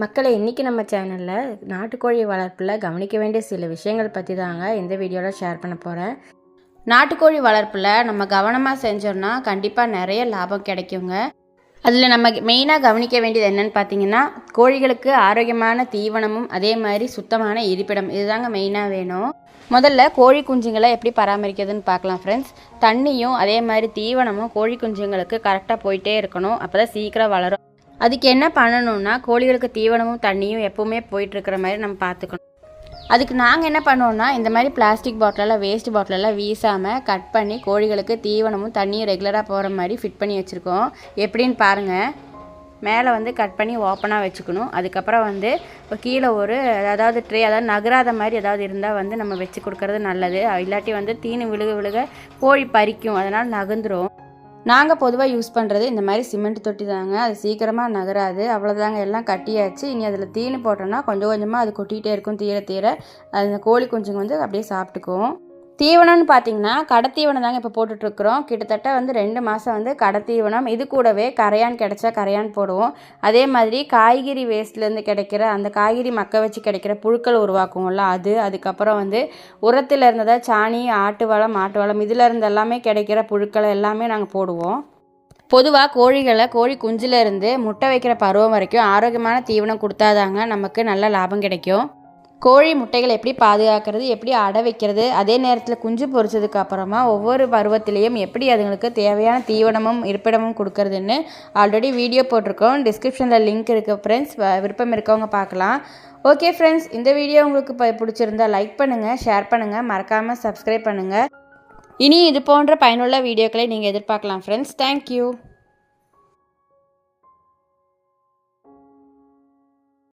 மக்களை இன்றைக்கி நம்ம சேனலில் நாட்டுக்கோழி வளர்ப்பில் கவனிக்க வேண்டிய சில விஷயங்கள் பற்றி தாங்க இந்த வீடியோவில் ஷேர் பண்ண போகிறேன் நாட்டுக்கோழி வளர்ப்பில் நம்ம கவனமாக செஞ்சோம்னா கண்டிப்பாக நிறைய லாபம் கிடைக்குங்க. அதில் நம்ம மெயினாக கவனிக்க வேண்டியது என்னன்னு பார்த்தீங்கன்னா கோழிகளுக்கு ஆரோக்கியமான தீவனமும் அதே மாதிரி சுத்தமான இருப்பிடம். இதுதாங்க மெயினாக வேணும். முதல்ல கோழி குஞ்சுங்களை எப்படி பராமரிக்கிறதுன்னு பார்க்கலாம் ஃப்ரெண்ட்ஸ் தண்ணியும் அதே மாதிரி தீவனமும் கோழி குஞ்சுங்களுக்கு கரெக்டாக போயிட்டே இருக்கணும். அப்போ தான் சீக்கிரம் வளரும். அதுக்கு என்ன பண்ணணும்னா கோழிகளுக்கு தீவனமும் தண்ணியும் எப்பவுமே போயிட்டுருக்கிற மாதிரி நம்ம பார்த்துக்கணும். அதுக்கு நாங்கள் என்ன பண்ணுவோம்னா இந்த மாதிரி பிளாஸ்டிக் பாட்டிலெல்லாம் வேஸ்ட் பாட்டிலெல்லாம் வீசாமல் கட் பண்ணி கோழிகளுக்கு தீவனமும் தண்ணியும் ரெகுலராக போகிற மாதிரி ஃபிட் பண்ணி வச்சுருக்கோம். எப்படின்னு பாருங்கள் மேலே வந்து கட் பண்ணி ஓப்பனாக வச்சுக்கணும். அதுக்கப்புறம் வந்து இப்போ கீழே ஒரு அதாவது ட்ரே அதாவது நகராத மாதிரி ஏதாவது இருந்தால் வந்து நம்ம வச்சு கொடுக்கறது நல்லது. இல்லாட்டி வந்து தீனி விழுக விழுக கோழி பறிக்கும். அதனால் நகர்ந்துரும். நாங்கள் பொதுவாக யூஸ் பண்ணுறது இந்த மாதிரி சிமெண்ட் தொட்டி தாங்க. அது சீக்கிரமாக நகராது. அவ்வளோதாங்க எல்லாம் கட்டியாச்சு. இனி அதில் தீனி போட்டோன்னா கொஞ்சம் கொஞ்சமாக அது கொட்டிகிட்டே இருக்கும். தீர தீர. அந்த கோழி குஞ்சுங்க வந்து அப்படியே சாப்பிட்டுக்கும். தீவனம்னு பார்த்தீங்கன்னா கடத்தீவனம் தாங்க இப்போ போட்டுட்ருக்குறோம். கிட்டத்தட்ட வந்து ரெண்டு மாதம் வந்து கடத்தீவனம் இது கூடவே கரையான் கிடைச்சா கரையான் போடுவோம். அதே மாதிரி காய்கறி வேஸ்ட்லேருந்து கிடைக்கிற அந்த காய்கறி மக்க வச்சு கிடைக்கிற புழுக்கள் உருவாக்குவோம்ல அது அதுக்கப்புறம் வந்து உரத்தில் இருந்ததா சாணி ஆட்டு வளம் மாட்டு வளம் இதில் இருந்து எல்லாமே கிடைக்கிற புழுக்களை எல்லாமே நாங்கள் போடுவோம். பொதுவாக கோழிகளை கோழி குஞ்சிலேருந்து முட்டை வைக்கிற பருவம் வரைக்கும் ஆரோக்கியமான தீவனம் கொடுத்தாதாங்க நமக்கு நல்ல லாபம் கிடைக்கும். கோழி முட்டைகளை எப்படி பாதுகாக்கிறது எப்படி அடை வைக்கிறது அதே நேரத்தில் குஞ்சு பொறிச்சதுக்கு அப்புறமா ஒவ்வொரு பருவத்திலையும் எப்படி அதுங்களுக்கு தேவையான தீவனமும் இருப்பிடமும் கொடுக்கறதுன்னு ஆல்ரெடி வீடியோ போட்டிருக்கோம். டிஸ்கிரிப்ஷனில் லிங்க் இருக்குது ஃப்ரெண்ட்ஸ் விருப்பம் இருக்கவங்க பார்க்கலாம். ஓகே ஃப்ரெண்ட்ஸ் இந்த வீடியோ உங்களுக்கு இப்போ பிடிச்சிருந்தா லைக் பண்ணுங்கள் ஷேர் பண்ணுங்கள் மறக்காமல் சப்ஸ்கிரைப் பண்ணுங்கள் இனி இது போன்ற பயனுள்ள வீடியோக்களை நீங்கள் எதிர்பார்க்கலாம் ஃப்ரெண்ட்ஸ் தேங்க்யூ